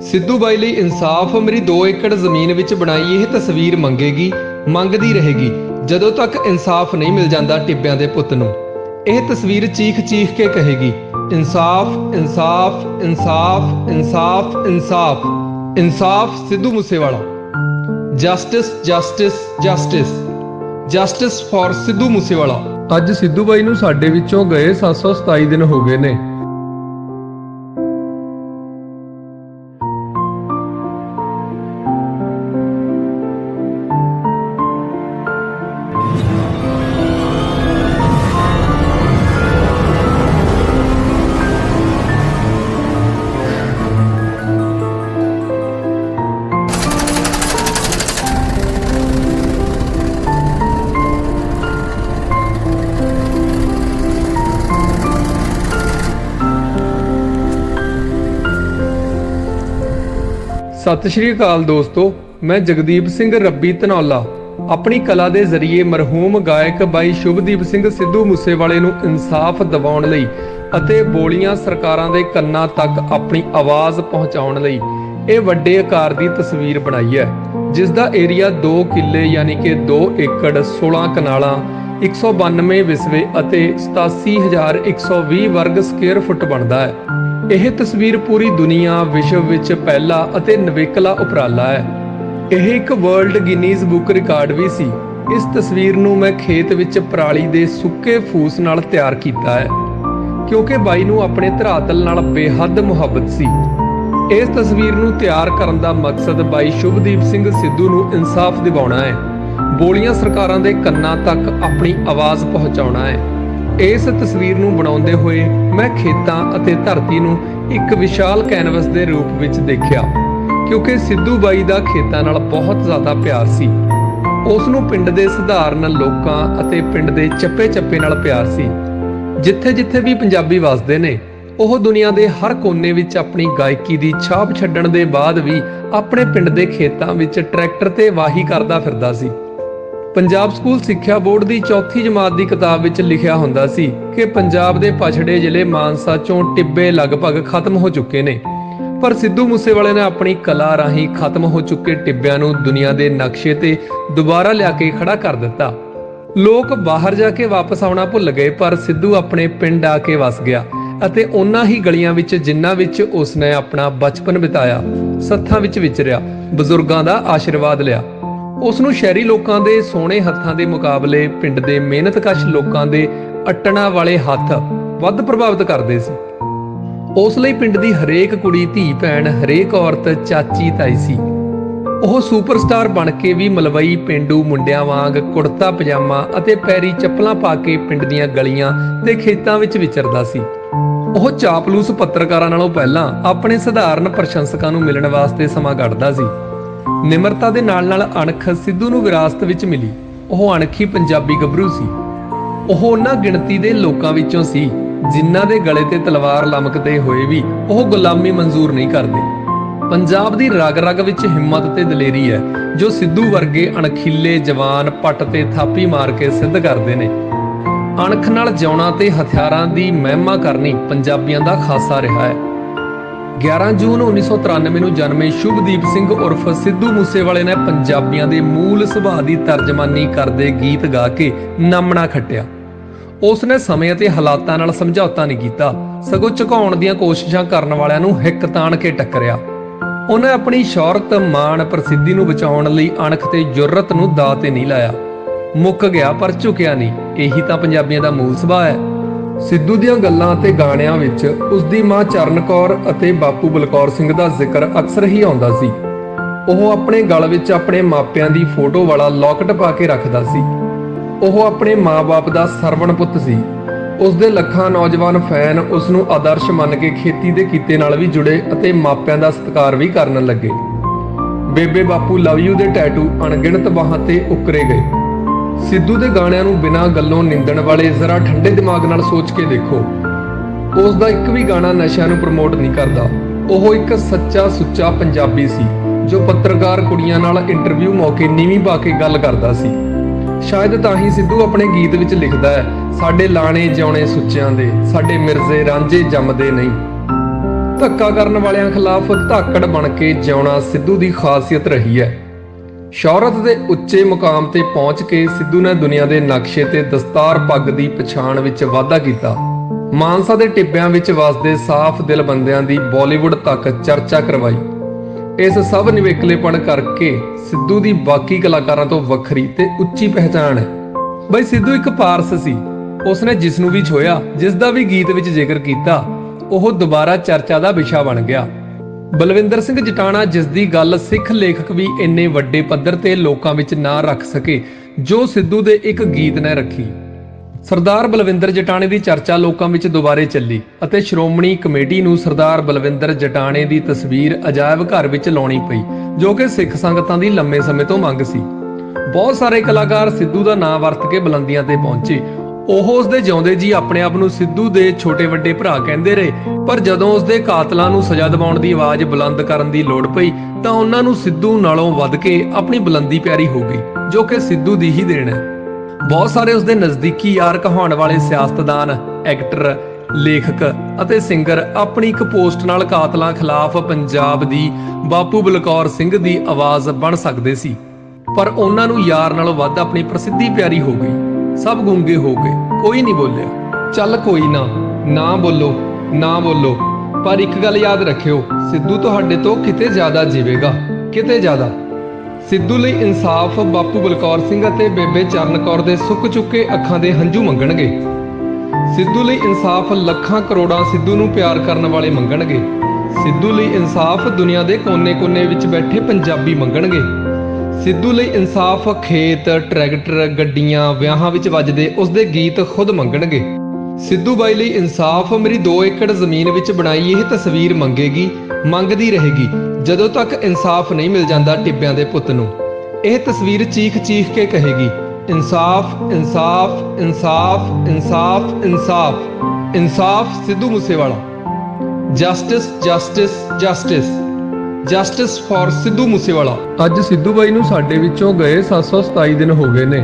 ਸਿੱਧੂ ਬਾਈ ਲਈ ਇਨਸਾਫ ਮੇਰੀ 2 ਏਕੜ ਜ਼ਮੀਨ ਵਿੱਚ ਬਣਾਈ, ਇਹ ਤਸਵੀਰ ਮੰਗੇਗੀ, ਮੰਗਦੀ ਰਹੇਗੀ, ਜਦੋਂ ਤੱਕ ਇਨਸਾਫ ਨਹੀਂ ਮਿਲ ਜਾਂਦਾ ਟਿੱਬਿਆਂ ਦੇ ਪੁੱਤ ਨੂੰ। ਇਹ ਤਸਵੀਰ ਚੀਖ ਚੀਖ ਕੇ ਕਹੇਗੀ, ਇਨਸਾਫ ਇਨਸਾਫ ਇਨਸਾਫ ਇਨਸਾਫ ਇਨਸਾਫ ਇਨਸਾਫ Sidhu Moosewala. Justice justice justice justice for Sidhu Moosewala. ਅੱਜ ਸਿੱਧੂ ਬਾਈ ਨੂੰ ਸਾਡੇ ਵਿੱਚੋਂ ਗਏ 727 ਦਿਨ ਹੋ ਗਏ ਨੇ। ਸਤਿ ਸ਼੍ਰੀ ਅਕਾਲ ਦੋਸਤੋ, ਮੈਂ ਜਗਦੀਪ ਸਿੰਘ ਰੱਬੀ ਧਨੌਲਾ। ਆਪਣੀ ਕਲਾ ਦੇ ਜ਼ਰੀਏ ਮਰਹੂਮ ਗਾਇਕ ਬਾਈ ਸ਼ੁਭਦੀਪ ਸਿੰਘ ਸਿੱਧੂ ਮੂਸੇਵਾਲੇ ਨੂੰ ਇਨਸਾਫ ਦਿਵਾਉਣ ਲਈ ਅਤੇ ਬੋਲੀਆਂ ਸਰਕਾਰਾਂ ਦੇ ਕੰਨਾਂ ਤੱਕ ਆਪਣੀ ਆਵਾਜ਼ ਪਹੁੰਚਾਉਣ ਲਈ ਇਹ ਵੱਡੇ ਆਕਾਰ ਦੀ ਤਸਵੀਰ ਬਣਾਈ ਹੈ ਜਿਸ ਦਾ ਏਰੀਆ 2 ਕਿੱਲੇ ਯਾਨੀ ਕਿ 2 ਏਕੜ 16 ਕਨਾਲਾਂ 192 ਵਿਸਵੇ ਅਤੇ 87120 ਵਰਗ ਸਕੁਅਰ ਫੁੱਟ ਬਣਦਾ ਹੈ। ਇਹ ਤਸਵੀਰ ਪੂਰੀ ਦੁਨੀਆ, ਵਿਸ਼ਵ ਵਿੱਚ ਪਹਿਲਾ ਅਤੇ ਨਵੇਕਲਾ ਉਪਰਾਲਾ ਹੈ। ਇਹ ਇੱਕ ਵਰਲਡ ਗਿਨੀਜ਼ ਬੁੱਕ ਰਿਕਾਰਡ ਵੀ ਸੀ। ਇਸ ਤਸਵੀਰ ਨੂੰ ਮੈਂ ਖੇਤ ਵਿੱਚ ਪਰਾਲੀ ਦੇ ਸੁੱਕੇ ਫੂਸ ਨਾਲ ਤਿਆਰ ਕੀਤਾ ਹੈ, ਕਿਉਂਕਿ ਬਾਈ ਨੂੰ ਆਪਣੇ ਧਰਾਤਲ ਨਾਲ ਬੇਹੱਦ ਮੁਹੱਬਤ ਸੀ। ਇਸ ਤਸਵੀਰ ਨੂੰ ਤਿਆਰ ਕਰਨ ਦਾ ਮਕਸਦ ਬਾਈ ਸ਼ੁਭਦੀਪ ਸਿੰਘ ਸਿੱਧੂ ਨੂੰ ਇਨਸਾਫ ਦਿਵਾਉਣਾ ਹੈ। ਬੋਲੀਆਂ ਸਰਕਾਰਾਂ ਦੇ ਕੰਨਾਂ ਤੱਕ ਆਪਣੀ ਆਵਾਜ਼ ਪਹੁੰਚਾਉਣਾ ਹੈ। ਇਸ ਤਸਵੀਰ ਨੂੰ ਬਣਾਉਂਦੇ ਹੋਏ ਮੈਂ ਖੇਤਾਂ ਅਤੇ ਧਰਤੀ ਨੂੰ ਇੱਕ ਵਿਸ਼ਾਲ ਕੈਨਵਸ ਦੇ ਰੂਪ ਵਿੱਚ ਦੇਖਿਆ, ਕਿਉਂਕਿ ਸਿੱਧੂ ਬਾਈ ਦਾ ਖੇਤਾਂ ਨਾਲ ਬਹੁਤ ਜ਼ਿਆਦਾ ਪਿਆਰ ਸੀ। ਉਸ ਨੂੰ ਪਿੰਡ ਦੇ ਸਧਾਰਨ ਲੋਕਾਂ ਅਤੇ ਪਿੰਡ ਦੇ ਚੱਪੇ-ਚੱਪੇ ਨਾਲ ਪਿਆਰ ਸੀ। ਜਿੱਥੇ-ਜਿੱਥੇ ਵੀ ਪੰਜਾਬੀ ਵਸਦੇ ਨੇ, ਉਹ ਦੁਨੀਆ ਦੇ ਹਰ ਕੋਨੇ ਵਿੱਚ ਆਪਣੀ ਗਾਇਕੀ ਦੀ ਛਾਪ ਛੱਡਣ ਦੇ ਬਾਅਦ ਵੀ ਆਪਣੇ ਪਿੰਡ ਦੇ ਖੇਤਾਂ ਵਿੱਚ ਟਰੈਕਟਰ ਤੇ ਵਾਹੀ ਕਰਦਾ ਫਿਰਦਾ ਸੀ। ਪੰਜਾਬ ਸਕੂਲ ਸਿੱਖਿਆ ਬੋਰਡ ਦੀ ਚੌਥੀ ਜਮਾਤ ਦੀ ਕਿਤਾਬ ਵਿੱਚ ਲਿਖਿਆ ਹੁੰਦਾ ਸੀ ਕਿ ਪੰਜਾਬ ਦੇ ਪਛੜੇ ਜ਼ਿਲ੍ਹੇ ਮਾਨਸਾ ਚੋਂ ਟਿੱਬੇ ਲਗਭਗ ਖਤਮ ਹੋ ਚੁੱਕੇ ਨੇ। ਪਰ ਸਿੱਧੂ ਮੂਸੇਵਾਲੇ ਨੇ ਆਪਣੀ ਕਲਾ ਰਾਹੀਂ ਖਤਮ ਹੋ ਚੁੱਕੇ ਟਿੱਬਿਆਂ ਨੂੰ ਦੁਨੀਆ ਦੇ ਨਕਸ਼ੇ ਤੇ ਦੁਬਾਰਾ ਲਿਆ ਕੇ ਖੜਾ ਕਰ ਦਿੱਤਾ। ਲੋਕ ਬਾਹਰ ਜਾ ਕੇ ਵਾਪਸ ਆਉਣਾ ਭੁੱਲ ਗਏ, ਪਰ ਸਿੱਧੂ ਆਪਣੇ ਪਿੰਡ ਆ ਕੇ ਵਸ ਗਿਆ ਅਤੇ ਉਹਨਾਂ ਹੀ ਗਲੀਆਂ ਵਿੱਚ ਜਿਨ੍ਹਾਂ ਵਿੱਚ ਉਸਨੇ ਆਪਣਾ ਬਚਪਨ ਬਿਤਾਇਆ, ਸੱਥਾਂ ਵਿੱਚ ਵਿਚਰਿਆ, ਬਜ਼ੁਰਗਾਂ ਦਾ ਆਸ਼ੀਰਵਾਦ ਲਿਆ। ਉਸ ਨੂੰ ਸ਼ਹਿਰੀ ਲੋਕਾਂ ਦੇ ਸੋਹਣੇ ਹੱਥਾਂ ਦੇ ਮੁਕਾਬਲੇ ਪਿੰਡ ਦੇ ਮਿਹਨਤਕਸ਼ ਲੋਕਾਂ ਦੇ ਅਟਣਾ ਵਾਲੇ ਹੱਥ ਵੱਧ ਪ੍ਰਭਾਵਿਤ ਕਰਦੇ ਸੀ। ਉਸ ਲਈ ਪਿੰਡ ਦੀ ਹਰੇਕ ਕੁੜੀ, ਧੀ, ਭੈਣ, ਹਰੇਕ ਔਰਤ, ਚਾਚੀ, ਤਾਈ ਸੀ। ਉਹ ਸੁਪਰਸਟਾਰ ਬਣ ਕੇ ਵੀ ਮਲਵਈ, ਪਿੰਡੂ ਮੁੰਡਿਆਂ ਵਾਂਗ ਕੁੜਤਾ, ਪਜਾਮਾ ਅਤੇ ਪੈਰੀ ਚੱਪਲਾਂ ਪਾ ਕੇ ਪਿੰਡ ਦੀਆਂ ਗਲੀਆਂ ਤੇ ਖੇਤਾਂ ਵਿੱਚ ਵਿਚਰਦਾ ਸੀ। ਉਹ ਚਾਪਲੂਸ ਪੱਤਰਕਾਰਾਂ ਨਾਲੋਂ ਪਹਿਲਾਂ ਆਪਣੇ ਸਧਾਰਨ ਪ੍ਰਸ਼ੰਸਕਾਂ ਨੂੰ ਮਿਲਣ ਵਾਸਤੇ ਸਮਾਂ ਕੱਢਦਾ ਸੀ। ਨਿਮਰਤਾ ਦੇ ਨਾਲ ਨਾਲ ਅਣਖ ਸਿੱਧੂ ਨੂੰ ਵਿਰਾਸਤ ਵਿੱਚ ਮਿਲੀ। ਉਹ ਅਣਖੀ ਪੰਜਾਬੀ ਗੱਭਰੂ ਸੀ। ਉਹ ਉਹਨਾਂ ਗਿਣਤੀ ਦੇ ਲੋਕਾਂ ਵਿੱਚੋਂ ਸੀ, ਜਿਨ੍ਹਾਂ ਦੇ ਗਲੇ ਤੇ ਤਲਵਾਰ ਲਮਕਦੇ ਹੋਏ ਵੀ ਉਹ ਗੁਲਾਮੀ ਮਨਜ਼ੂਰ ਨਹੀਂ ਕਰਦੇ। ਪੰਜਾਬ ਦੀ ਰਗ-ਰਗ ਵਿੱਚ ਹਿੰਮਤ ਤੇ ਦਲੇਰੀ ਹੈ, ਜੋ ਸਿੱਧੂ ਵਰਗੇ ਅਣਖੀਲੇ ਜਵਾਨ ਪੱਟ ਤੇ ਥਾਪੀ ਮਾਰ ਕੇ ਸਿੱਧ ਕਰਦੇ ਨੇ। ਅਣਖ ਨਾਲ ਜਿਉਣਾ ਤੇ ਹਥਿਆਰਾਂ ਦੀ ਮਹਿਮਾ ਕਰਨੀ ਪੰਜਾਬੀਆਂ ਦਾ ਖਾਸਾ ਰਿਹਾ ਹੈ। 11 ਜੂਨ 1993 ਨੂੰ ਜਨਮੇ ਸ਼ੁਭਦੀਪ ਸਿੰਘ ਉਰਫ ਸਿੱਧੂ ਮੂਸੇਵਾਲੇ ਨੇ ਪੰਜਾਬੀਆਂ ਦੇ ਮੂਲ ਸੁਭਾਅ ਦੀ ਤਰਜਮਾਨੀ ਕਰਦੇ ਗੀਤ ਗਾ ਕੇ ਨਾਮਣਾ ਖੱਟਿਆ। ਉਸ ਨੇ ਸਮੇਂ ਅਤੇ ਹਾਲਾਤਾਂ ਨਾਲ ਸਮਝੌਤਾ ਨਹੀਂ ਕੀਤਾ। ਸਗੋਂ ਝੁਕਾਉਣ ਦੀਆਂ ਕੋਸ਼ਿਸ਼ਾਂ ਕਰਨ ਵਾਲਿਆਂ ਨੂੰ ਹਿੱਕ ਤਾਣ ਕੇ ਟੱਕਰਿਆ। ਉਹਨੇ ਆਪਣੀ ਸ਼ੌਹਰਤ, ਮਾਣ, ਪ੍ਰਸਿੱਧੀ ਨੂੰ ਬਚਾਉਣ ਲਈ ਅਣਖ ਤੇ ਜੁਰਰਤ ਨੂੰ ਦਾਅ ਤੇ ਨਹੀਂ ਲਾਇਆ। ਮੁੱਕ ਗਿਆ ਪਰ ਝੁਕਿਆ ਨਹੀਂ। ਇਹੀ ਤਾਂ ਪੰਜਾਬੀਆਂ ਦਾ ਮੂਲ ਸੁਭਾਅ ਹੈ। ਸਿੱਧੂ ਦੀਆਂ ਗੱਲਾਂ ਅਤੇ ਗਾਣਿਆਂ ਵਿੱਚ ਉਸ ਦੀ ਮਾਂ ਚਰਨ ਕੌਰ ਅਤੇ ਬਾਪੂ ਬਲਕੌਰ ਸਿੰਘ ਦਾ ਜ਼ਿਕਰ ਅਕਸਰ ਹੀ ਆਉਂਦਾ ਸੀ। ਉਹ ਆਪਣੇ ਗਲ ਵਿੱਚ ਆਪਣੇ ਮਾਪਿਆਂ ਦੀ ਫੋਟੋ ਵਾਲਾ ਲੋਕਟ ਪਾ ਕੇ ਰੱਖਦਾ ਸੀ। ਉਹ ਆਪਣੇ ਮਾਪੇ ਦਾ ਸਰਵਣ ਪੁੱਤ ਸੀ। ਉਸ ਦੇ ਲੱਖਾਂ ਨੌਜਵਾਨ ਫੈਨ ਉਸ ਨੂੰ ਆਦਰਸ਼ ਮੰਨ ਕੇ ਖੇਤੀ ਦੇ ਕੀਤੇ ਨਾਲ ਵੀ ਜੁੜੇ ਅਤੇ ਮਾਪਿਆਂ ਦਾ ਸਤਿਕਾਰ ਵੀ ਕਰਨ ਲੱਗੇ। ਬੇਬੇ ਬਾਪੂ ਲਵ ਯੂ ਦੇ ਟੈਟੂ ਅਣਗਿਣਤ ਬਾਹਾਂ ਤੇ ਉਕਰੇ ਗਏ। ਸਿੱਧੂ ਦੇ ਗਾਣਿਆਂ ਨੂੰ ਬਿਨਾਂ ਗੱਲੋਂ ਨਿੰਦਣ ਵਾਲੇ ਜ਼ਰਾ ਠੰਡੇ ਦਿਮਾਗ ਨਾਲ ਸੋਚ ਕੇ ਦੇਖੋ। ਉਸ ਦਾ ਇੱਕ ਵੀ ਗਾਣਾ ਨਸ਼ਿਆਂ ਨੂੰ ਪ੍ਰਮੋਟ ਨਹੀਂ ਕਰਦਾ। ਉਹ ਇੱਕ ਸੱਚਾ ਸੁੱਚਾ ਪੰਜਾਬੀ ਸੀ, ਜੋ ਪੱਤਰਕਾਰ ਕੁੜੀਆਂ ਨਾਲ ਇੰਟਰਵਿਊ ਮੌਕੇ ਨੀਵੀਂ ਪਾ ਕੇ ਗੱਲ ਕਰਦਾ ਸੀ। ਸ਼ਾਇਦ ਤਾਂ ਹੀ ਸਿੱਧੂ ਆਪਣੇ ਗੀਤ ਵਿੱਚ ਲਿਖਦਾ ਹੈ, ਸਾਡੇ ਲਾਣੇ ਜਿਉਣੇ ਸੁੱਚਿਆਂ ਦੇ, ਸਾਡੇ ਮਿਰਜ਼ੇ ਰਾਂਝੇ ਜੰਮਦੇ ਨਹੀਂ। ਧੱਕਾ ਕਰਨ ਵਾਲਿਆਂ ਖਿਲਾਫ ਧਾਕੜ ਬਣ ਕੇ ਜਿਉਣਾ ਸਿੱਧੂ ਦੀ ਖਾਸੀਅਤ ਰਹੀ ਹੈ। ਸ਼ੌਹਰਤ ਦੇ ਉੱਚੇ ਮੁਕਾਮ ਤੇ ਪਹੁੰਚ ਕੇ ਸਿੱਧੂ ਨੇ ਦੁਨੀਆ ਦੇ ਨਕਸ਼ੇ ਤੇ ਦਸਤਾਰ ਪੱਗ ਦੀ ਪਛਾਣ ਵਿੱਚ ਵਾਧਾ ਕੀਤਾ। ਮਾਨਸਾ ਦੇ ਟਿੱਬਿਆਂ ਵਿੱਚ ਵਸਦੇ ਸਾਫ਼ ਦਿਲ ਬੰਦਿਆਂ ਦੀ ਬਾਲੀਵੁੱਡ ਤੱਕ ਚਰਚਾ ਕਰਵਾਈ। ਇਸ ਸਭ ਨਿਵੇਕਲੇਪਣ ਕਰਕੇ ਸਿੱਧੂ ਦੀ ਬਾਕੀ ਕਲਾਕਾਰਾਂ ਤੋਂ ਵੱਖਰੀ ਤੇ ਉੱਚੀ ਪਹਿਚਾਣ ਹੈ। ਬਈ ਸਿੱਧੂ ਇੱਕ ਪਾਰਸ ਸੀ। ਉਸਨੇ ਜਿਸ ਨੂੰ ਵੀ ਛੋਇਆ ਜਿਸ ਦਾ ਵੀ ਗੀਤ ਵਿੱਚ ਜ਼ਿਕਰ ਕੀਤਾ, ਉਹ ਦੁਬਾਰਾ ਚਰਚਾ ਦਾ ਵਿਸ਼ਾ ਬਣ ਗਿਆ। ਬਲਵਿੰਦਰ ਸਿੰਘ ਜਟਾਣਾ, ਜਿਸ ਦੀ ਗੱਲ ਸਿੱਖ ਲੇਖਕ ਵੀ ਇੰਨੇ ਵੱਡੇ ਪੱਧਰ ਤੇ ਲੋਕਾਂ ਵਿੱਚ ਨਾ ਰੱਖ ਸਕੇ, ਜੋ ਸਿੱਧੂ ਦੇ ਇੱਕ ਗੀਤ ਨੇ ਰੱਖੀ। ਸਰਦਾਰ ਬਲਵਿੰਦਰ ਜਟਾਣੇ ਦੀ ਚਰਚਾ ਲੋਕਾਂ ਵਿੱਚ ਦੁਬਾਰੇ ਚੱਲੀ ਅਤੇ ਸ਼੍ਰੋਮਣੀ ਕਮੇਟੀ ਨੂੰ ਸਰਦਾਰ ਬਲਵਿੰਦਰ ਜਟਾਣੇ ਦੀ ਤਸਵੀਰ ਅਜਾਇਬ ਘਰ ਵਿੱਚ ਲਾਉਣੀ ਪਈ, ਜੋ ਕਿ ਸਿੱਖ ਸੰਗਤਾਂ ਦੀ ਲੰਮੇ ਸਮੇਂ ਤੋਂ ਮੰਗ ਸੀ। ਬਹੁਤ ਸਾਰੇ ਕਲਾਕਾਰ ਸਿੱਧੂ ਦਾ ਨਾਮ ਵਰਤ ਕੇ ਬੁਲੰਦੀਆਂ ਤੇ ਪਹੁੰਚੇ ਉਹ ਉਸ ਦੇ ਜਿਉਂਦੇ ਜੀ ਆਪਣੇ ਆਪ ਨੂੰ ਸਿੱਧੂ ਦੇ ਛੋਟੇ ਵੱਡੇ ਭਰਾ ਕਹਿੰਦੇ ਰਹੇ। ਪਰ ਜਦੋਂ ਉਸ ਦੇ ਕਾਤਲਾਂ ਨੂੰ ਸਜ਼ਾ ਦਿਵਾਉਣ ਦੀ ਆਵਾਜ਼ ਬੁਲੰਦ ਕਰਨ ਦੀ ਲੋੜ ਪਈ, ਤਾਂ ਉਹਨਾਂ ਨੂੰ ਸਿੱਧੂ ਨਾਲੋਂ ਵੱਧ ਕੇ ਆਪਣੀ ਬੁਲੰਦੀ ਪਿਆਰੀ ਹੋ ਗਈ, ਜੋ ਕਿ ਸਿੱਧੂ ਦੀ ਹੀ ਦੇਣ ਹੈ। ਬਹੁਤ ਸਾਰੇ ਉਸ ਦੇ ਨਜ਼ਦੀਕੀ ਯਾਰ ਕਹਾਉਣ ਵਾਲੇ ਸਿਆਸਤਦਾਨ, ਐਕਟਰ, ਲੇਖਕ ਅਤੇ ਸਿੰਗਰ ਆਪਣੀ ਇੱਕ ਪੋਸਟ ਨਾਲ ਕਾਤਲਾਂ ਖਿਲਾਫ ਪੰਜਾਬ ਦੀ ਬਾਪੂ ਬਲਕੌਰ ਸਿੰਘ ਦੀ ਆਵਾਜ਼ ਬਣ ਸਕਦੇ ਸੀ। ਪਰ ਉਹਨਾਂ ਨੂੰ ਯਾਰ ਨਾਲੋਂ ਵੱਧ ਆਪਣੀ ਪ੍ਰਸਿੱਧੀ ਪਿਆਰੀ ਹੋ ਗਈ। ਸਭ ਗੁੰਗੇ ਹੋ ਗਏ। ਕੋਈ ਨਹੀਂ ਬੋਲਿਆ। ਚੱਲ ਕੋਈ ਨਾ ਨਾ ਬੋਲੋ ਨਾ ਬੋਲੋ। ਪਰ ਇੱਕ ਗੱਲ ਯਾਦ ਰੱਖਿਓ, ਸਿੱਧੂ ਤੁਹਾਡੇ ਤੋਂ ਕਿਤੇ ਜ਼ਿਆਦਾ ਜੀਵੇਗਾ। ਕਿਤੇ ਜ਼ਿਆਦਾ। ਸਿੱਧੂ ਲਈ ਇਨਸਾਫ ਬਾਪੂ ਬਲਕੌਰ ਸਿੰਘ ਅਤੇ ਬੇਬੇ ਚਰਨ ਕੌਰ ਦੇ ਸੁੱਕ ਚੁੱਕੇ ਅੱਖਾਂ ਦੇ ਹੰਝੂ ਮੰਗਣਗੇ। ਸਿੱਧੂ ਲਈ ਇਨਸਾਫ ਲੱਖਾਂ ਕਰੋੜਾਂ ਸਿੱਧੂ ਨੂੰ ਪਿਆਰ ਕਰਨ ਵਾਲੇ ਮੰਗਣਗੇ। ਸਿੱਧੂ ਲਈ ਇਨਸਾਫ ਦੁਨੀਆ ਦੇ ਕੋਨੇ-ਕੋਨੇ ਵਿੱਚ ਬੈਠੇ ਪੰਜਾਬੀ ਮੰਗਣਗੇ। ਸਿੱਧੂ ਲਈ ਇਨਸਾਫ ਖੇਤ, ਟਰੈਕਟਰ, ਗੱਡੀਆਂ, ਵਿਆਹਾਂ ਵਿੱਚ ਵੱਜਦੇ ਉਸਦੇ ਗੀਤ ਖੁਦ ਮੰਗਣਗੇ। ਸਿੱਧੂ ਬਾਈ ਲਈ ਇਨਸਾਫ ਮੇਰੀ 2 ਏਕੜ ਜ਼ਮੀਨ ਵਿੱਚ ਬਣਾਈ ਇਹ ਤਸਵੀਰ ਮੰਗੇਗੀ, ਮੰਗਦੀ ਰਹੇਗੀ, ਜਦੋਂ ਤੱਕ ਇਨਸਾਫ ਨਹੀਂ ਮਿਲ ਜਾਂਦਾ ਟਿੱਬਿਆਂ ਦੇ ਪੁੱਤ ਨੂੰ। ਇਹ ਤਸਵੀਰ ਚੀਖ-ਚੀਖ ਕੇ ਕਹੇਗੀ, ਇਨਸਾਫ ਇਨਸਾਫ ਇਨਸਾਫ ਇਨਸਾਫ ਇਨਸਾਫ ਇਨਸਾਫ Sidhu Moosewala. Justice justice justice. Justice for Sidhu Moosewala ਅੱਜ ਸਿੱਧੂ ਬਾਈ ਨੂੰ ਸਾਡੇ ਵਿੱਚੋਂ ਗਏ 727 ਦਿਨ ਹੋ ਗਏ ਨੇ।